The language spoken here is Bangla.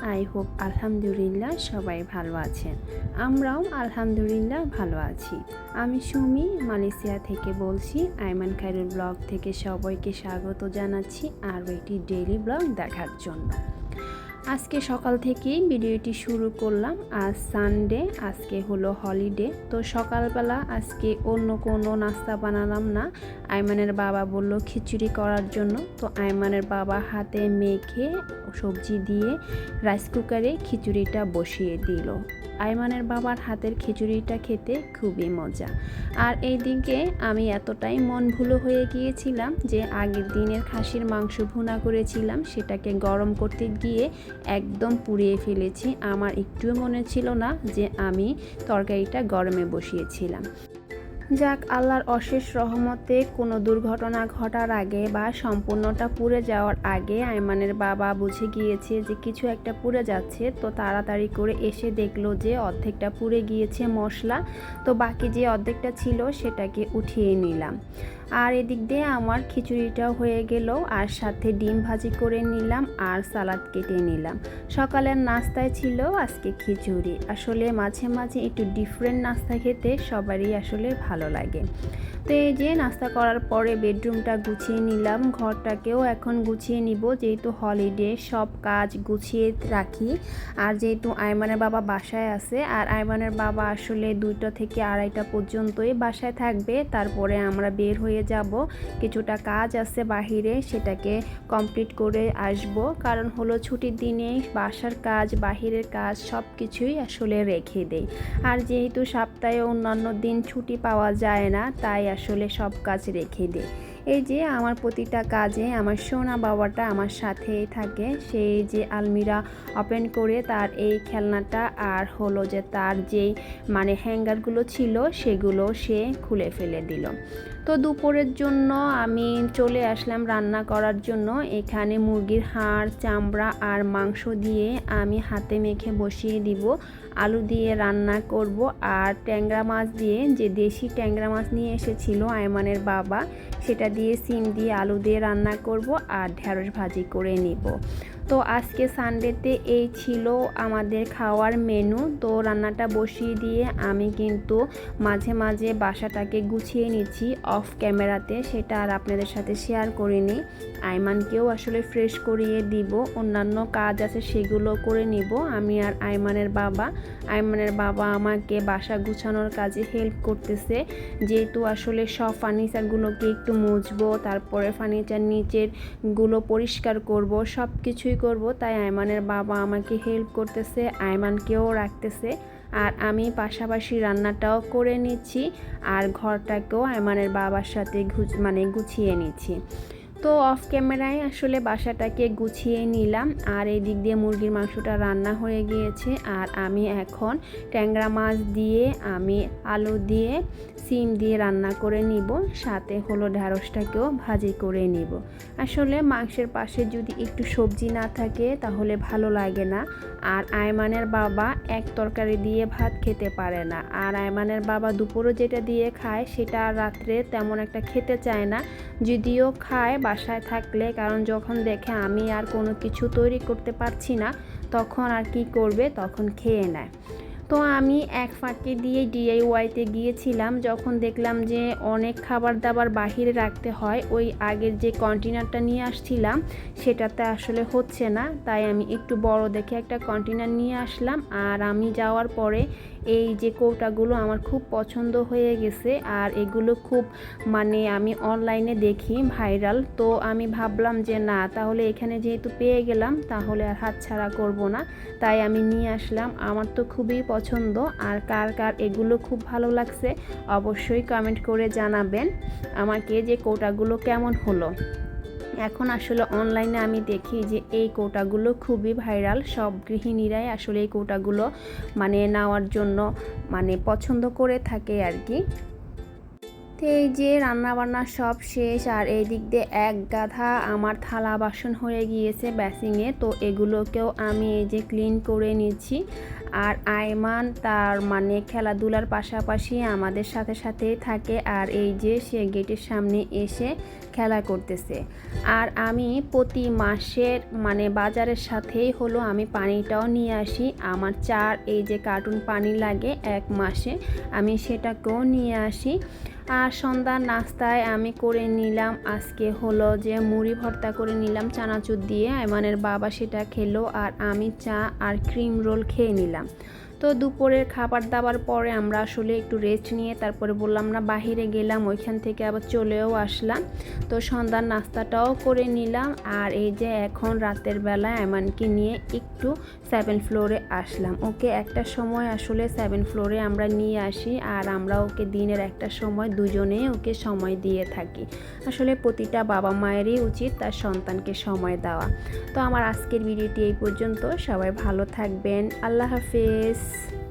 আই হোপ আলহামদুলিল্লাহ সবাই ভালো আছেন। আমরাও আলহামদুলিল্লাহ ভালো আছি। আমি সুমি, মালয়েশিয়া থেকে বলছি। আইমান খাইরুল ব্লগ থেকে সবাইকে স্বাগত জানাচ্ছি আরও একটি ডেইলি ব্লগ দেখার জন্য। আজকে সকাল থেকেই ভিডিওটি শুরু করলাম। আজ সানডে আজকে হলো হলিডে তো সকালবেলা আজকে অন্য কোনো নাস্তা বানালাম না। আইমানের বাবা বলল খিচুড়ি করার জন্য। তো আইমানের বাবা হাতে মেখে সবজি দিয়ে রাইস কুকারে খিচুড়িটা বসিয়ে দিল। আইমানের বাবার হাতের খিচুড়িটা খেতে খুবই মজা। আর এই দিনকে আমি এতটাই মন ভুলো হয়ে গিয়েছিলাম যে আগের দিনের খাসির মাংস ভুনা করেছিলাম, সেটাকে গরম করতে গিয়ে একদম পুড়িয়ে ফেলেছি। আমার একটুও মনে ছিল না যে আমি তরকারিটা গরমে বসিয়েছিলাম। যাক, আল্লাহর অশেষ রহমতে কোনো দুর্ঘটনা ঘটার আগে বা সম্পূর্ণটা পুড়ে যাওয়ার আগে আয়মানের বাবা বুঝে গিয়েছে যে কিছু একটা পুড়ে যাচ্ছে। তো তাড়াতাড়ি করে এসে দেখল যে অর্ধেকটা পুড়ে গিয়েছে মশলা। তো বাকি যে অর্ধেকটা ছিল সেটাকে উঠিয়ে নিলাম। আর এদিক দিয়ে আমার খিচুড়িটাও হয়ে গেল, আর সাথে ডিম ভাজি করে নিলাম আর সালাদ কেটে নিলাম। সকালের নাস্তায় ছিল আজকে খিচুড়ি। আসলে মাঝে মাঝে একটু ডিফারেন্ট নাস্তা খেতে সবারই আসলে ভালো লাগে। তো এই যে নাস্তা করার পরে বেডরুমটা গুছিয়ে নিলাম, ঘরটাকেও এখন গুছিয়ে নিব। যেহেতু হলিডে সব কাজ গুছিয়ে রাখি। আর যেহেতু আইমানের বাবা বাসায় আছে, আর আইমানের বাবা আসলে দুইটা থেকে আড়াইটা পর্যন্তই বাসায় থাকবে। তারপরে আমরা বের হয়ে যাব। কিছুটা কাজ আছে বাহিরে, সেটাকে কমপ্লিট করে আসব। কারণ হলো ছুটির দিনে বাসার কাজ, বাহিরের কাজ সব কিছুই আসলে রেখে দেই। আর যেহেতু সপ্তাহে অন্যান্য দিন ছুটি পাওয়া যায় না, তাই আসলে সব কাজ রেখে দেয় এই যে আমার প্রতিটা কাজে আমার সোনা বাবাটা আমার সাথেই থাকে। সেই যে আলমিরা ওপেন করে তার এই খেলনাটা আর হলো যে তার যেই মানে হ্যাঙ্গারগুলো ছিল, সেগুলো সে খুলে ফেলে দিল। তো দুপুরের জন্য আমি চলে আসলাম রান্না করার জন্য। এখানে মুরগির হাড়, চামড়া আর মাংস দিয়ে আমি হাতে মেখে বসিয়ে দিব। আলু দিয়ে রান্না করব আর ট্যাংরা মাছ দিয়ে যে দেশি ট্যাংরা মাছ নিয়ে এসেছিল আয়মানের বাবা, সেটা দিয়ে সিম দিয়ে আলু দিয়ে রান্না করব আর ঢ্যাঁড়স ভাজি করে নিব। তো আজকে সানডেতে এই ছিল আমাদের খাওয়ার মেনু তো রান্নাটা বসিয়ে দিয়ে আমি কিন্তু মাঝে মাঝে বাসাটাকে গুছিয়ে নিচ্ছি অফ ক্যামেরাতে সেটা আর আপনাদের সাথে শেয়ার করিনি। আইমানকেও আসলে ফ্রেশ করিয়ে দিব। অন্যান্য কাজ আছে সেগুলো করে নিব। আমি আর আইমানের বাবা। আইমানের বাবা আমাকে বাসা গুছানোর কাজে হেল্প করতেছে। যেহেতু আসলে সব ফার্নিচারগুলোকে একটু মুছবো, তারপরে ফার্নিচার নিচেরগুলো পরিষ্কার করব সব কিছুই করব, তাই আয়মানের বাবা আমাকে হেল্প করতেছে আয়মানকেও রাখতেছে। আর আমি পাশাপাশি রান্নাটাও করে নিচ্ছি, আর ঘরটাকেও আয়মানের বাবার সাথে মানে গুছিয়ে নিচ্ছি। তো অফ ক্যামেরায় আসলে বাসাটাকে গুছিয়ে নিলাম। আর এই দিক দিয়ে মুরগির মাংসটা রান্না হয়ে গিয়েছে। আর আমি এখন ট্যাংরা মাছ দিয়ে, আমি আলু দিয়ে, সিম দিয়ে রান্না করে নিব। সাথে হলো ঢ্যাঁড়সটাকেও ভাজি করে নিব। আসলে মাংসের পাশে যদি একটু সবজি না থাকে, তাহলে ভালো লাগে না। আর আয়মানের বাবা এক তরকারি দিয়ে ভাত খেতে পারে না। আর আয়মানের বাবা দুপুরও যেটা দিয়ে খায়, সেটা রাত্রে তেমন একটা খেতে চায় না। যদিও খায় বাসায় থাকলে, কারণ যখন দেখে আমি আর কোনো কিছু তৈরি করতে পারছি না, তখন আর কি করবে? তখন খেয়ে নেয়। তো আমি এক ফাঁকে দিয়ে ডিআইওয়াইতে গিয়েছিলাম, যখন দেখলাম যে অনেক খাবার দাবার বাহিরে রাখতে হয়, ওই আগের যে কন্টেনারটা নিয়ে আসছিলাম, সেটাতে আসলে হচ্ছে না। তাই আমি একটু বড় দেখে একটা কন্টেনার নিয়ে আসলাম, আর আমি যাওয়ার পরে এই যে কৌটাগুলো আমার খুব পছন্দ হয়ে গেছে আর এগুলো খুব মানে আমি অনলাইনে দেখি ভাইরাল তো আমি ভাবলাম যে না, তাহলে এখানে যেহেতু পেয়ে গেলাম, তাহলে আর হাতছাড়া করব না। তাই আমি নিয়ে আসলাম। আমার তো খুবই পছন্দ। আর কার কার এগুলো খুব ভালো লাগছে অবশ্যই কমেন্ট করে জানাবেন। আমাকে যে কৌটাগুলো কেমন হলো। এখন আসলে অনলাইনে আমি দেখি যে এই কোটাগুলো খুবই ভাইরাল সব গৃহিণীরাই আসলে এই কোটাগুলো মানে নেওয়ার জন্য মানে পছন্দ করে থাকে আর কি। তো এই যে রান্না বান্না সব শেষ, আর এই দিক দিয়ে এক গাধা আমার থালা বাসন হয়ে গিয়েছে ব্যাসিংয়ে। তো এগুলোকেও আমি এই যে ক্লিন করে নিচ্ছি। আর আয়মান তার মানে খেলাধুলার পাশাপাশি আমাদের সাথে সাথেই থাকে, আর এই যে সে গেটের সামনে এসে খেলা করতেছে। আর আমি প্রতি মাসের মানে বাজারের সাথেই হলো, আমি পানিটাও নিয়ে আসি। আমার চার এই যে কার্টুন পানি লাগে এক মাসে, আমি সেটাকেও নিয়ে আসি। আর সন্ধ্যার নাস্তায় আমি করে নিলাম আজকে হলো যে মুড়ি ভর্তা করে নিলাম চানাচুর দিয়ে আইমানের বাবা সেটা খেলো আর আমি চা আর ক্রিম রোল খেয়ে নিলাম। তো দুপুরের খাবার দাবার পরে আমরা আসলে একটু রেস্ট নিয়ে তারপরে বললাম, না, বাহিরে গেলাম। ওইখান থেকে আবার চলেও আসলাম। তো সন্ধ্যার নাস্তাটাও করে নিলাম। আর এই যে এখন রাতের বেলায় আইমানকে নিয়ে একটু সেভেন ফ্লোরে আসলাম। ওকে একটা সময় আসলে সেভেন ফ্লোরে আমরা নিয়ে আসি আর আমরা ওকে দিনের একটা সময় দুজনে ওকে সময় দিয়ে থাকি। আসলে প্রতিটা বাবা মায়েরই উচিত তার সন্তানকে সময় দেওয়া। তো আমার আজকের ভিডিওটি এই পর্যন্ত। সবাই ভালো থাকবেন। আল্লাহ হাফেজ। Peace.